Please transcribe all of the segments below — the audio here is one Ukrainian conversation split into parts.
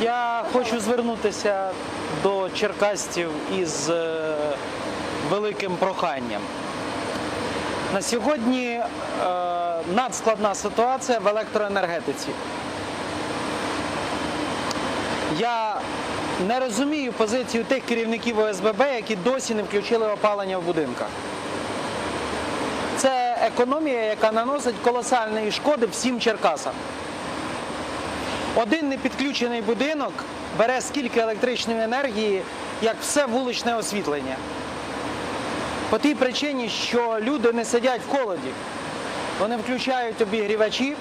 Я хочу звернутися до черкастів із е, великим проханням. На сьогодні е, надскладна ситуація в електроенергетиці. Я не розумію позицію тих керівників ОСББ, які досі не включили опалення в будинках. Це економія, яка наносить колосальної шкоди всім Черкасам. Один непідключений будинок бере скільки електричної енергії, як все вуличне освітлення. По тій причині, що люди не сидять в холоді. Вони включають обігрівачі,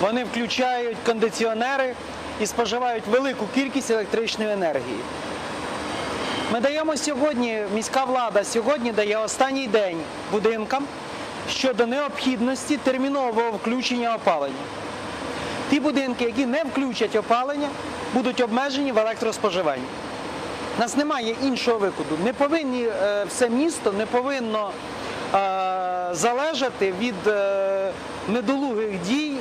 вони включають кондиціонери і споживають велику кількість електричної енергії. Ми даємо сьогодні, міська влада сьогодні дає останній день будинкам щодо необхідності термінового включення опалення. Ті будинки, які не включать опалення, будуть обмежені в електроспоживанні. У нас немає іншого викиду. Не повинні е, все місто не повинно е, залежати від е, недолугих дій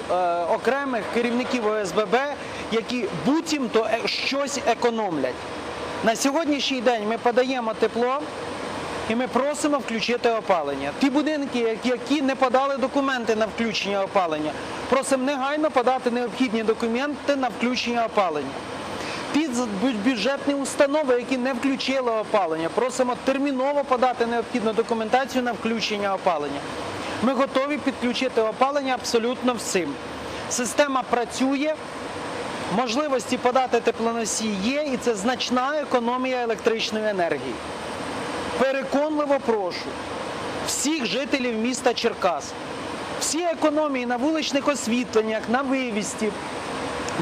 окремих керівників ОСББ, які буцімто е, щось економлять. На сьогоднішній день ми подаємо тепло і ми просимо включити опалення. Ті будинки, які- не подали документи на включення опалення, просимо негайно подати необхідні документи на включення опалення. Ті бюджетні установи, які не включили опалення, просимо терміново подати необхідну документацію на включення опалення. Ми готові підключити опалення абсолютно всім. Система працює, можливості подати теплоносій є, і це значна економія електричної енергії. Переконливо прошу всіх жителів міста Черкас, всі економії на вуличних освітленнях, на вивісті.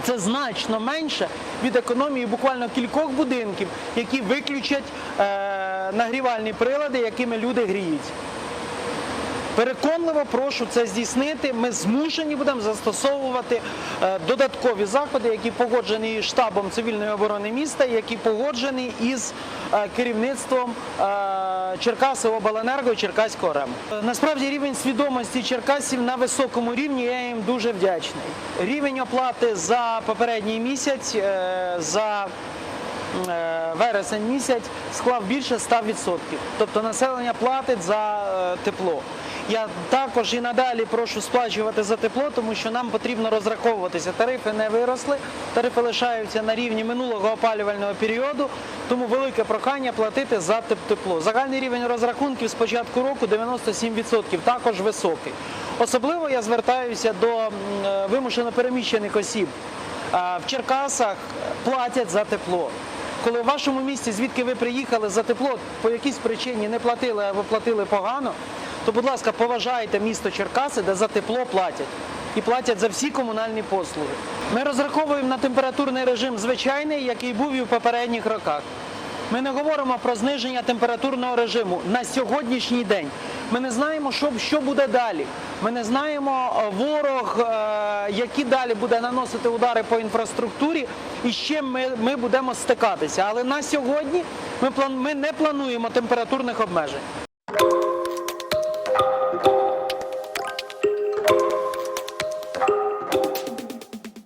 Це значно менше від економії буквально кількох будинків, які виключать е, нагрівальні прилади, якими люди гріють. Переконливо прошу це здійснити. Ми змушені будемо застосовувати е, додаткові заходи, які погоджені штабом цивільної оборони міста, які погоджені із е, керівництвом е, Черкаси обленерго і Черкаського РЕМ. Насправді рівень свідомості черкасів на високому рівні. Я їм дуже вдячний. Рівень оплати за попередній місяць за вересень місяць склав більше 100%. Тобто населення платить за е, тепло. Я також і надалі прошу сплачувати за тепло, тому що нам потрібно розраховуватися. Тарифи не виросли, тарифи лишаються на рівні минулого опалювального періоду, тому велике прохання платити за тепло. Загальний рівень розрахунків з початку року 97%, також високий. Особливо я звертаюся до е, вимушено переміщених осіб. В Черкасах платять за тепло. Коли в вашому місті, звідки ви приїхали за тепло, по якійсь причині не платили або платили погано, то, будь ласка, поважайте місто Черкаси, де за тепло платять. І платять за всі комунальні послуги. Ми розраховуємо на температурний режим звичайний, який був і в попередніх роках. Ми не говоримо про зниження температурного режиму на сьогоднішній день. Ми не знаємо, що, що буде далі. Ми не знаємо е, ворог, е, які далі буде наносити удари по інфраструктурі і з чим ми, ми будемо стикатися. Але на сьогодні ми, план, ми не плануємо температурних обмежень.